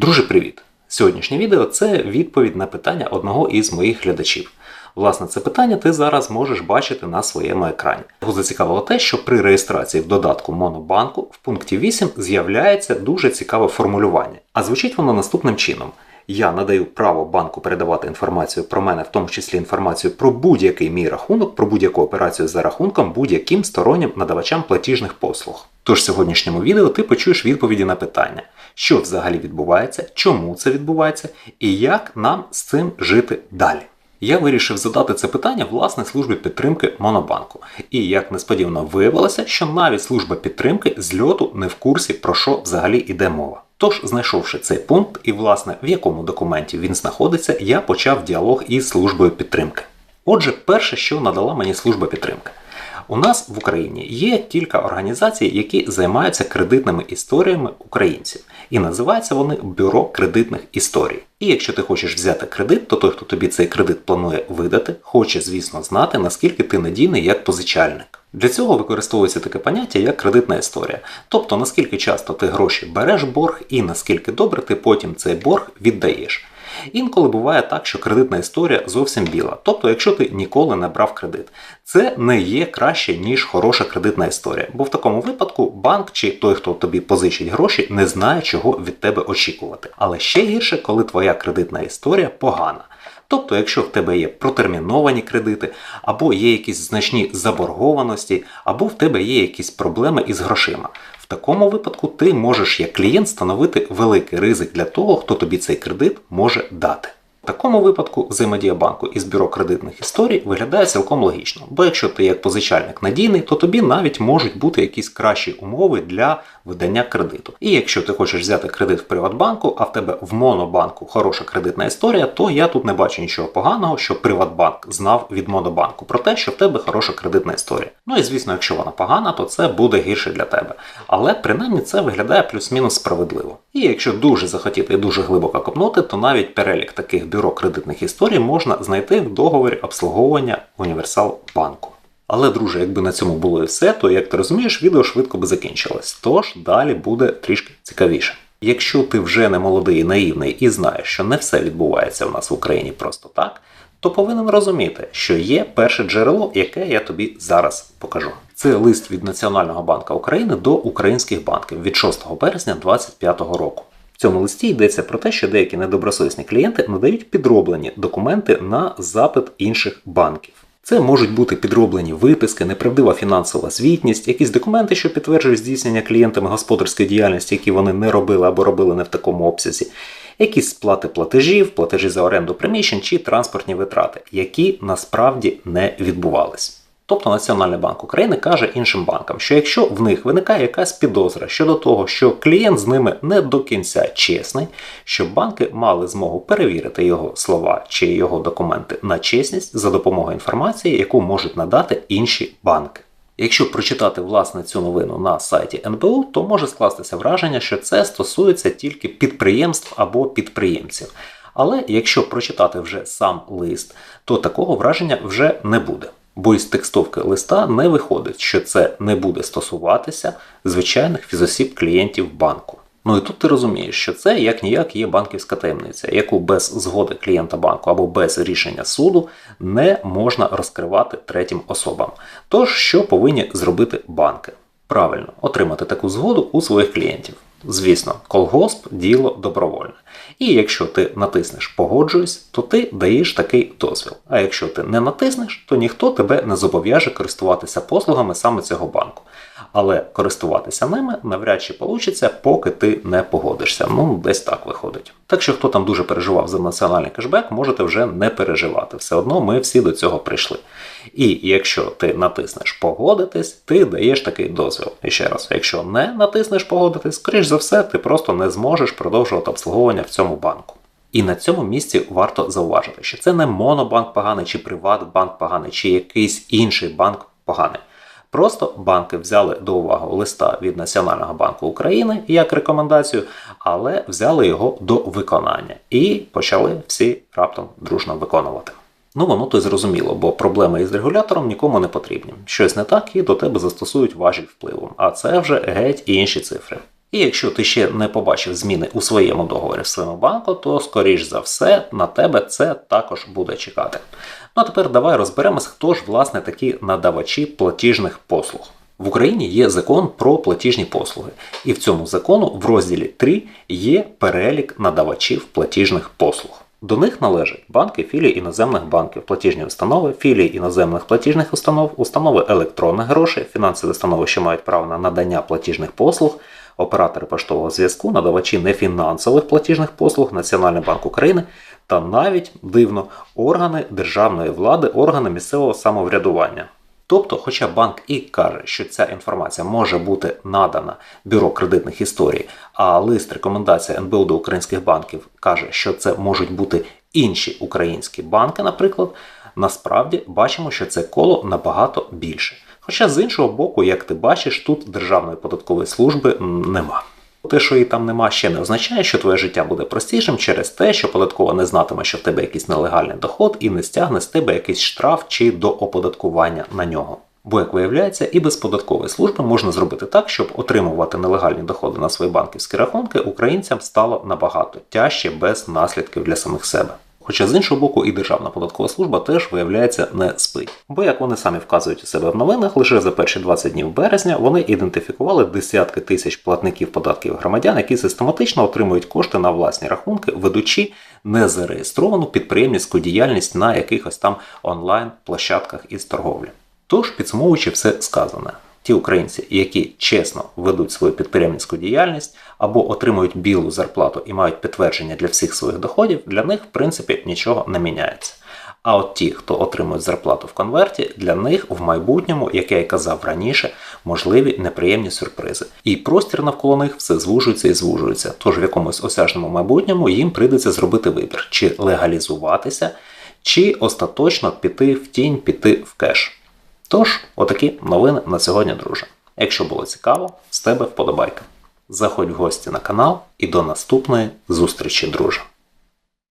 Друже, привіт! Сьогоднішнє відео це відповідь на питання одного із моїх глядачів. Власне, це питання ти зараз можеш бачити на своєму екрані. Його зацікавило те, що при реєстрації в додатку Монобанку в пункті 8 з'являється дуже цікаве формулювання. А звучить воно наступним чином: я надаю право банку передавати інформацію про мене, в тому числі інформацію про будь-який мій рахунок, про будь-яку операцію за рахунком будь-яким стороннім надавачам платіжних послуг. Тож в сьогоднішньому відео ти почуєш відповіді на питання, що взагалі відбувається, чому це відбувається і як нам з цим жити далі. Я вирішив задати це питання власне службі підтримки Монобанку. І як несподівано виявилося, що навіть служба підтримки з льоту не в курсі про що взагалі йде мова. Тож, знайшовши цей пункт і, власне, в якому документі він знаходиться, я почав діалог із службою підтримки. Отже, перше, що надала мені служба підтримки. У нас в Україні є кілька організацій, які займаються кредитними історіями українців, і називаються вони Бюро кредитних історій. І якщо ти хочеш взяти кредит, то той, хто тобі цей кредит планує видати, хоче, звісно, знати, наскільки ти надійний як позичальник. Для цього використовується таке поняття як кредитна історія. Тобто наскільки часто ти гроші береш борг і наскільки добре ти потім цей борг віддаєш. Інколи буває так, що кредитна історія зовсім біла. Тобто, якщо ти ніколи не брав кредит, це не є краще, ніж хороша кредитна історія. Бо в такому випадку банк чи той, хто тобі позичить гроші, не знає, чого від тебе очікувати. Але ще гірше, коли твоя кредитна історія погана. Тобто, якщо в тебе є протерміновані кредити, або є якісь значні заборгованості, або в тебе є якісь проблеми із грошима. Такому випадку ти можеш як клієнт становити великий ризик для того, хто тобі цей кредит може дати. Такому випадку взаємодія банку із бюро кредитних історій виглядає цілком логічно, бо якщо ти як позичальник надійний, то тобі навіть можуть бути якісь кращі умови для видання кредиту. І якщо ти хочеш взяти кредит в Приватбанку, а в тебе в Монобанку хороша кредитна історія, то я тут не бачу нічого поганого, що Приватбанк знав від Монобанку про те, що в тебе хороша кредитна історія. Ну і звісно, якщо вона погана, то це буде гірше для тебе. Але принаймні це виглядає плюс-мінус справедливо. І якщо дуже захотіти і дуже глибоко копнути, то навіть перелік таких бюро кредитних історій можна знайти в договорі обслуговування Універсал банку. Але, друже, якби на цьому було і все, то як ти розумієш, відео швидко би закінчилось. Тож далі буде трішки цікавіше. Якщо ти вже не молодий і наївний і знаєш, що не все відбувається в нас в Україні просто так, то повинен розуміти, що є перше джерело, яке я тобі зараз покажу. Це лист від Національного банку України до українських банків від 6 березня 2025 року. Цьому листі йдеться про те, що деякі недобросовісні клієнти надають підроблені документи на запит інших банків. Це можуть бути підроблені виписки, неправдива фінансова звітність, якісь документи, що підтверджують здійснення клієнтами господарської діяльності, які вони не робили або робили не в такому обсязі, якісь сплати платежів, платежі за оренду приміщень чи транспортні витрати, які насправді не відбувались. Тобто Національний банк України каже іншим банкам, що якщо в них виникає якась підозра щодо того, що клієнт з ними не до кінця чесний, щоб банки мали змогу перевірити його слова чи його документи на чесність за допомогою інформації, яку можуть надати інші банки. Якщо прочитати власне цю новину на сайті НБУ, то може скластися враження, що це стосується тільки підприємств або підприємців. Але якщо прочитати вже сам лист, то такого враження вже не буде бо із текстовки листа не виходить, що це не буде стосуватися звичайних фізосіб клієнтів банку. Ну і тут ти розумієш, що це як ніяк є банківська таємниця, яку без згоди клієнта банку або без рішення суду не можна розкривати третім особам. Тож, що повинні зробити банки? Правильно, отримати таку згоду у своїх клієнтів. Звісно, колгосп діло добровольне. І якщо ти натиснеш Погоджуюсь, то ти даєш такий дозвіл. А якщо ти не натиснеш, то ніхто тебе не зобов'яже користуватися послугами саме цього банку. Але користуватися ними навряд чи вийде, поки ти не погодишся. Ну, десь так виходить. Так що, хто там дуже переживав за національний кешбек, можете вже не переживати. Все одно ми всі до цього прийшли. І якщо ти натиснеш погодитись, ти даєш такий дозвіл. І ще раз, якщо не натиснеш погодитись, скоріш за все, ти просто не зможеш продовжувати обслуговування в цьому банку. І на цьому місці варто зауважити, що це не монобанк поганий, чи Приватбанк поганий, чи якийсь інший банк поганий. Просто банки взяли до уваги листа від Національного банку України як рекомендацію, але взяли його до виконання і почали всі раптом дружно виконувати. Ну воно то й зрозуміло, бо проблеми із регулятором нікому не потрібні. Щось не так і до тебе застосують важіль впливу, а це вже геть інші цифри. І якщо ти ще не побачив зміни у своєму договорі в своєму банку, то скоріш за все на тебе це також буде чекати. Ну а тепер давай розберемось, хто ж власне такі надавачі платіжних послуг. В Україні є закон про платіжні послуги, і в цьому закону в розділі 3 є перелік надавачів платіжних послуг. До них належать банки, філії іноземних банків, платіжні установи, філії іноземних платіжних установ, установи електронних грошей, фінансові установи, що мають право на надання платіжних послуг, оператори поштового зв'язку, надавачі нефінансових платіжних послуг, Національний банк України та навіть дивно органи державної влади, органи місцевого самоврядування. Тобто, хоча банк і каже, що ця інформація може бути надана бюро кредитних історій, а лист рекомендація НБУ до українських банків каже, що це можуть бути інші українські банки, наприклад, насправді бачимо, що це коло набагато більше. Хоча з іншого боку, як ти бачиш, тут Державної податкової служби нема. Те, що її там нема, ще не означає, що твоє життя буде простішим через те, що податкова не знатиме, що в тебе якийсь нелегальний доход і не стягне з тебе якийсь штраф чи до оподаткування на нього. Бо, як виявляється, і без податкової служби можна зробити так, щоб отримувати нелегальні доходи на свої банківські рахунки українцям стало набагато тяжче без наслідків для самих себе. Хоча з іншого боку, і Державна податкова служба теж виявляється не спить. Бо, як вони самі вказують у себе в новинах, лише за перші 20 днів березня вони ідентифікували десятки тисяч платників податків громадян, які систематично отримують кошти на власні рахунки, ведучи незареєстровану підприємницьку діяльність на якихось там онлайн-площадках із торговлі. Тож, підсумовуючи все сказане, ті українці, які чесно ведуть свою підприємницьку діяльність або отримують білу зарплату і мають підтвердження для всіх своїх доходів, для них, в принципі, нічого не міняється. А от ті, хто отримують зарплату в конверті, для них в майбутньому, як я й казав раніше, можливі неприємні сюрпризи. І простір навколо них все звужується і звужується. Тож в якомусь осяжному майбутньому їм прийдеться зробити вибір, чи легалізуватися, чи остаточно піти в тінь, піти в кеш. Тож, отакі новини на сьогодні, друже. Якщо було цікаво, з тебе вподобайка. Заходь в гості на канал і до наступної зустрічі, друже.